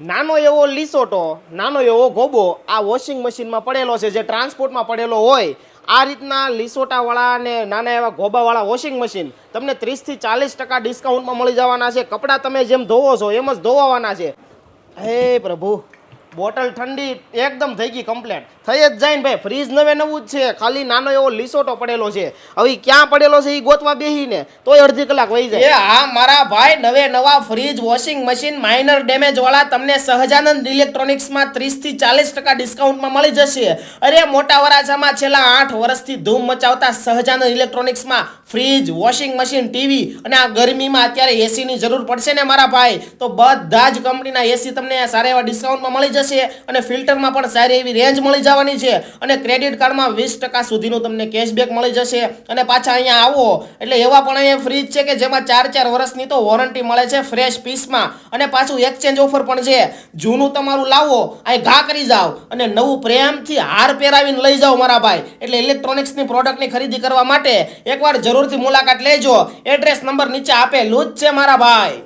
નાનો એવો લીસોટો, નાનો એવો ગોબો આ વોશિંગ મશીનમાં પડેલો છે, જે ટ્રાન્સપોર્ટમાં પડેલો હોય, આ રીતના લીસોટાવાળા અને નાના એવા ગોબાવાળા વોશિંગ મશીન તમને ત્રીસથી ચાલીસ ટકા ડિસ્કાઉન્ટમાં મળી જવાના છે. કપડાં તમે જેમ ધોવો છો એમ જ ધોવાવાના છે. હે પ્રભુ બોટલ ઠંડી એકદમ થઈ ગઈ કમ્પ્લેટ થઈ જ જાય ને ભાઈ ફ્રીજ નવે નવું જ છે. ખાલી નાનો એવો લીસોટો પડેલો છે. હવે ક્યાં પડેલો છે એ ગોતવા બેહીને? તોય અડધી કલાક વહી જાય. હા, મારા ભાઈ નવે નવા fridge washing machine minor damage વાળા તમને સહજાનંદ ઇલેક્ટ્રોનિક્સમાં 30 થી ચાલીસ ટકા ડિસ્કાઉન્ટમાં મળી જશે. અરે, મોટા વરાછામાં છેલ્લા આઠ વર્ષથી ધૂમ મચાવતા સહજાનંદ ઇલેક્ટ્રોનિક્સમાં ફ્રીજ, વોશિંગ મશીન, ટીવી અને આ ગરમીમાં અત્યારે એસીની જરૂર પડશે ને મારા ભાઈ? તો બધા જ કંપનીના એસી તમને સારા એવા ડિસ્કાઉન્ટમાં મળી જશે અને ફિલ્ટરમાં પણ સારી એવી રેન્જ મળી જવાની છે. અને ક્રેડિટ કાર્ડમાં વીસ ટકા સુધીનું તમને કેશબેક મળી જશે. અને પાછા અહીંયા આવો. એટલે એવા પણ અહીંયા ફ્રીજ છે કે જેમાં ચાર ચાર વર્ષની તો વોરંટી મળે છે ફ્રેશ પીસમાં. અને પાછું એક્સચેન્જ ઓફર પણ છે. જૂનું તમારું લાવો, અહીં ઘા કરી જાઓ અને નવું પ્રેમથી હાર પહેરાવીને લઈ જાઓ મારા ભાઈ. એટલે ઇલેક્ટ્રોનિક્સની પ્રોડક્ટની ખરીદી કરવા માટે એકવાર જરૂરથી મુલાકાત લેજો. એડ્રેસ નંબર નીચે આપેલું જ છે મારા ભાઈ.